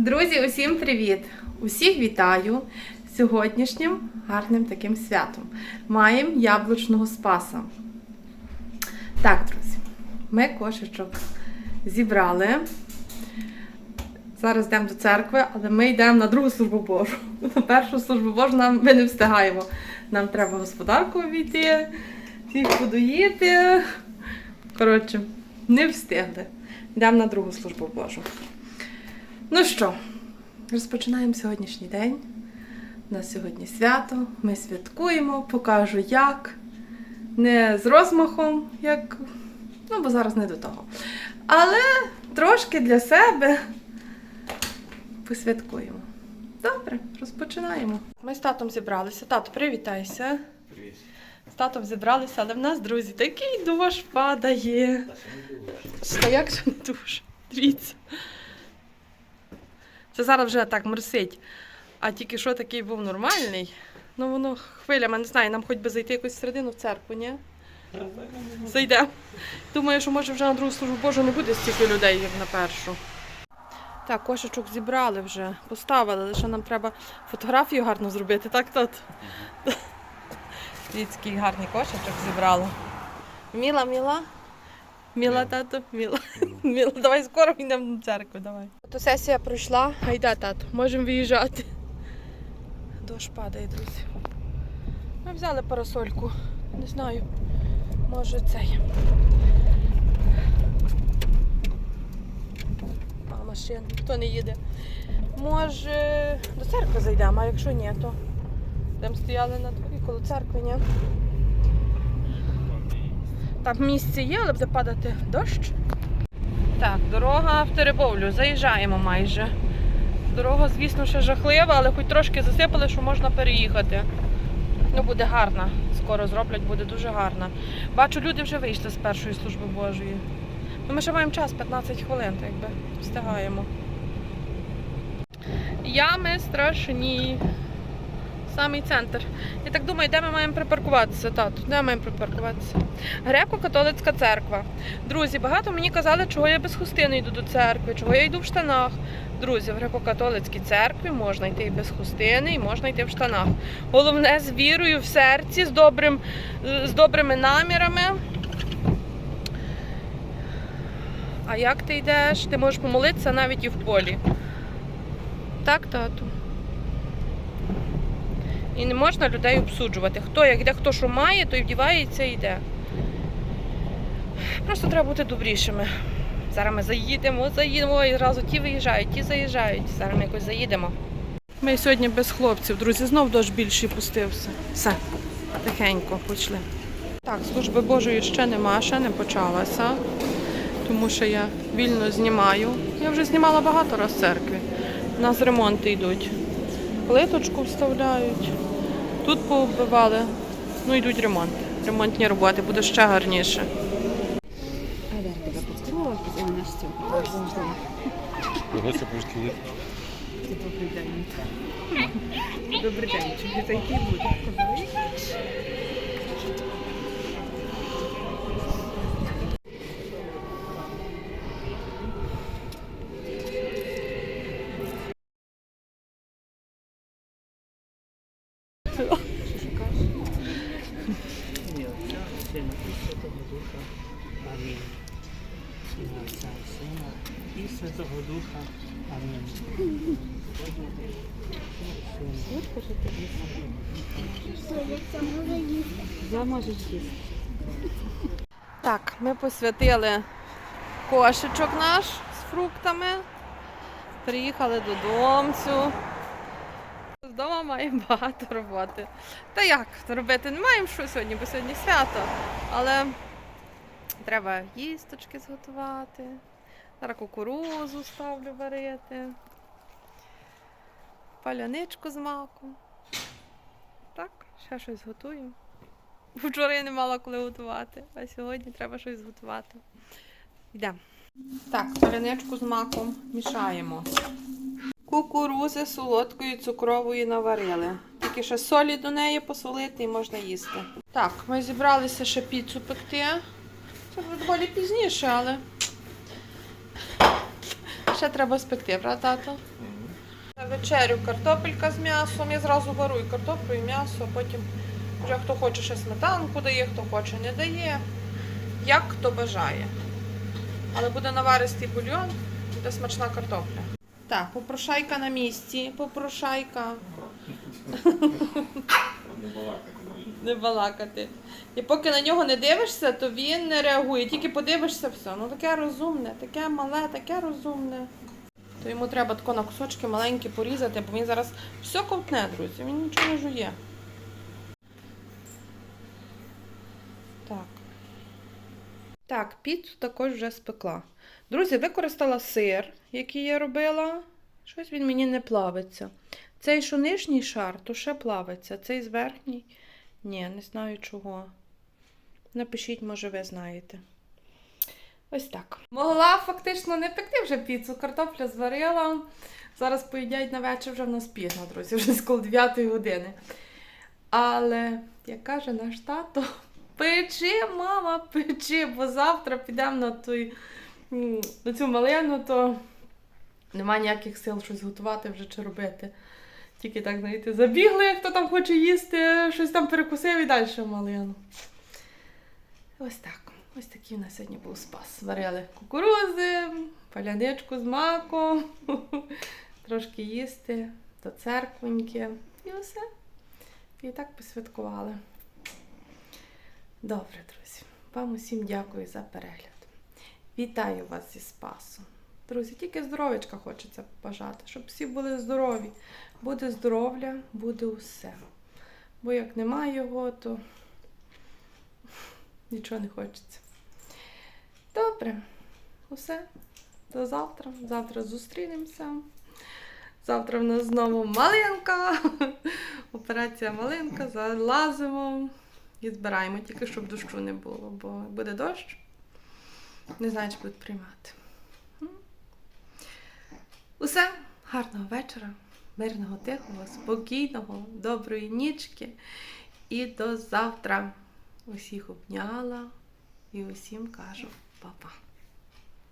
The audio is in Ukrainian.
Друзі, усім привіт! Усіх вітаю сьогоднішнім гарним таким святом. Маємо яблучного спаса. Так, друзі, ми кошечок зібрали. Зараз йдемо до церкви, але ми йдемо на другу службу Божу. На першу службу Божу нам ми не встигаємо. Нам треба господарку обійти, всіх подоїти. Коротше, не встигли. Йдемо на другу службу Божу. Ну що, розпочинаємо сьогоднішній день. У нас сьогодні свято, ми святкуємо, покажу як. Не з розмахом, як. Ну, бо зараз не до того. Але трошки для себе посвяткуємо. Добре, розпочинаємо. Ми з татом зібралися. Тато, привітайся. Привіт. З татом зібралися, але в нас, друзі, такий дощ падає. Та як же не дуже? Дивіться. Це зараз вже так морсить. А тільки що такий був нормальний. Ну воно хвилями, не знаю, нам хоч би зайти якось всередину в церкву, ні? Зайдемо. Думаю, що може вже на другу службу Божу не буде стільки людей, як на першу. Так, кошечок зібрали вже, поставили, лише нам треба фотографію гарно зробити, так, тат? Дивіться, який гарний кошечок зібрали. Міла, міла. Міла, тато, міла. Міла, давай скоро йдемо в церкву, давай. Фотосесія пройшла, гайда, тато, можемо виїжджати. Дощ падає, друзі. Ми взяли парасольку. Не знаю. Може цей. А, машин, ніхто не їде. Може, до церкви зайдемо, а якщо ні, то там стояли на дворі коло церкви, ні? Там місце є, але буде падати дощ. Так, дорога в Теребовлю. Заїжджаємо майже. Дорога, звісно, ще жахлива, але хоч трошки засипали, що можна переїхати. Ну, буде гарна. Скоро зроблять, буде дуже гарна. Бачу, люди вже вийшли з першої служби Божої. Ну, ми ще маємо час, 15 хвилин, то якби встигаємо. Ями страшні. Самий центр. Я так думаю, де ми маємо припаркуватися, тату? Де ми маємо припаркуватися? Греко-католицька церква. Друзі, багато мені казали, чого я без хустини йду до церкви, чого я йду в штанах. Друзі, в греко-католицькій церкві можна йти і без хустини, і можна йти в штанах. Головне з вірою в серці, з, добрим, з добрими намірами. А як ти йдеш? Ти можеш помолитися навіть і в полі. Так, тату. І не можна людей обсуджувати. Хто як йде, хто що має, той вдівається і йде. Просто треба бути добрішими. Зараз ми заїдемо, заїдемо і одразу ті виїжджають, ті заїжджають. Зараз ми якось заїдемо. Ми сьогодні без хлопців, друзі, знов дощ більший пустився. Все, тихенько пішли. Так, служби Божої ще нема, ще не почалася, тому що я вільно знімаю. Я вже знімала багато раз в церкві. У нас ремонти йдуть. Плиточку вставляють. Тут повбивали, Ну, йдуть ремонт. Ремонтні роботи, буде ще гарніше. Добрий день. Добрий день, чи зайти будете? І Святого Духа. Амінь. Я можу їсти. Так, ми посвятили кошечок наш з фруктами. Приїхали додому. Вдома маємо багато роботи. Та як робити? Не маємо що сьогодні, бо сьогодні свято. Але треба їсточки зготувати. Зараз кукурузу ставлю варити. Паляничку з маком. Так, ще щось готую. Вчора я не мала коли готувати, а сьогодні треба щось готувати. Йдемо. Так, паляничку з маком мішаємо. Кукурузи солодкої цукрової наварили. Тільки ще солі до неї посолити і можна їсти. Так, ми зібралися ще піцу пекти. Це доволі пізніше, але ще треба спекти, правда, тато? На вечерю картопелька з м'ясом. Я зразу вару і картоплю, і м'ясо, потім вже хто хоче ще сметанку дає, хто хоче не дає. Як хто бажає. Але буде наваристий бульйон, буде смачна картопля. Так, попрошайка на місці, попрошайка. Не балакати. І поки на нього не дивишся, то він не реагує. Тільки подивишся все. Ну таке розумне, таке мале, таке розумне. То йому треба тако на кусочки маленькі порізати, бо він зараз все ковтне, друзі, він нічого не жує. Так. Так, піцу також вже спекла. Друзі, використала сир, який я робила. Щось він мені не плавиться. Цей що нижній шар, то ще плавиться. Цей з верхній. Ні, не знаю чого. Напишіть, може, ви знаєте. Ось так. Могла фактично не пекти вже піцу. Картопля зварила. Зараз поїдять на вечір вже в нас пізно, друзі, вже з коло 9 години. Але, як каже наш тато, печи, мама, печи, бо завтра підемо на, той, на цю малину, то нема ніяких сил щось готувати вже чи робити. Тільки так, знаєте, забігли, хто там хоче їсти, щось там перекусив і далі малину. Ось так. Ось такий у нас сьогодні був спас. Варили кукурузи, паляничку з маком, трошки їсти до церквоньки. І все. І так посвяткували. Добре, друзі. Вам усім дякую за перегляд. Вітаю вас зі Спасом. Друзі, тільки здоров'ячка хочеться бажати, щоб всі були здорові. Буде здоров'я, буде усе. Бо як немає його, то нічого не хочеться. Добре, усе. До завтра. Завтра зустрінемося. Завтра в нас знову малинка. Операція малинка. Залазимо і збираємо, тільки щоб дощу не було, бо буде дощ. Не знаю, чи будуть приймати. Усе, гарного вечора, мирного, тихого, спокійного, доброї нічки. І до завтра. Усіх обняла і усім кажу па-па.